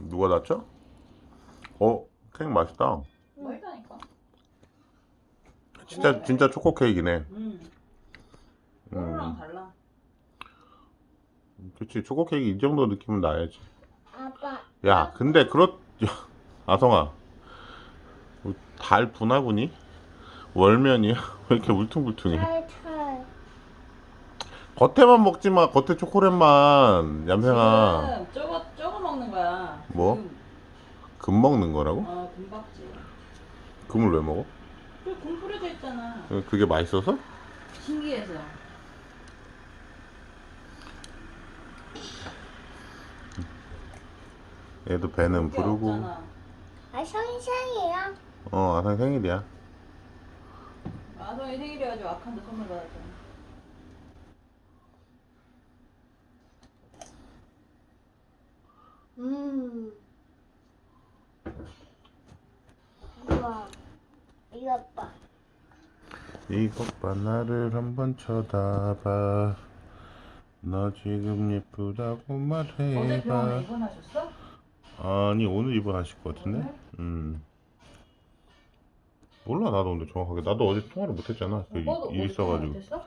누가 다쳐? 어 케이크 맛있다 맛있다니까. 진짜 진짜 초코 케이크네 음. 음 달라. 그치 초코 케이크 이 정도 느낌은 나야지 아빠. 야 근데 그렇 야, 아성아 뭐달 분화분이 월면이야 왜 이렇게 울퉁불퉁해 탈탈. 겉에만 먹지 마 겉에 초콜릿만 얌생아 지금. 뭐? 금. 금 먹는 거라고? 어 금박지. 금을 왜 먹어? 저금 뿌려져 있잖아. 그게 맛있어서? 신기해서. 얘도 배는 그게 부르고 없잖아. 아 생생이야. 어 아상 생일이야 아성이 생일이어가지고 아칸도 선물 받았잖아. 음. 이것 봐. 이것 봐 나를 한번 쳐다봐 너 지금 예쁘다고 어제 병원에 말해봐 입원하셨어? 아니 오늘 입원하실 것 같은데? 오늘? 음 몰라 나도 근데 정확하게 나도 어제 통화를 못했잖아 그 오빠도 일 어제 통화 있어가지고?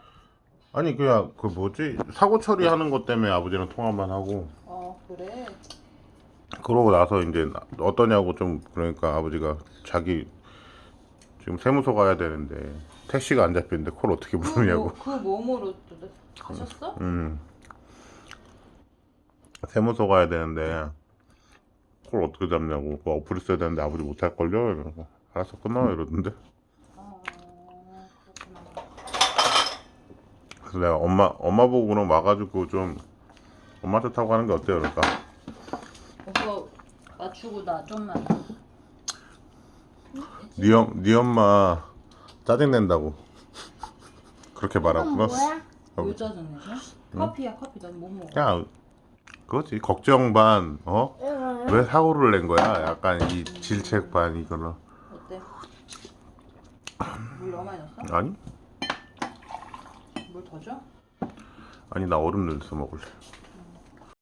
아니 그냥 그 뭐지 사고 처리하는 것 때문에 아버지랑 통화만 하고 어 그래. 그러고 나서 이제 어떠냐고 좀 그러니까 아버지가 자기 지금 세무서 가야 되는데 택시가 안 잡히는데 콜 어떻게 부르냐고. 그, 뭐- 그 몸으로 또 가셨어? 음 세무서 가야 되는데 콜 어떻게 잡냐고. 그거 어플 써야 되는데 아버지 못 할 걸요? 이러고. 알았어 끝나 이러던데. 어 그렇구나. 그래서 내가 엄마 엄마 보고 그럼 와가지고 좀 엄마 차 타고 가는 게 어때요? 오빠 맞추고 나 좀만. 네, 엄, 네 엄마 짜증낸다고 그렇게 말하구나 뭐야? 어. 여자 전에서? 커피야 커피 난 못 먹어. 야 그거지 걱정 반 어? 왜 사고를 낸 거야? 약간 이 질책 반 이거는 어때? 물 너무 많이 넣었어? 아니 물 더 줘? 아니 나 얼음 넣어서 먹을래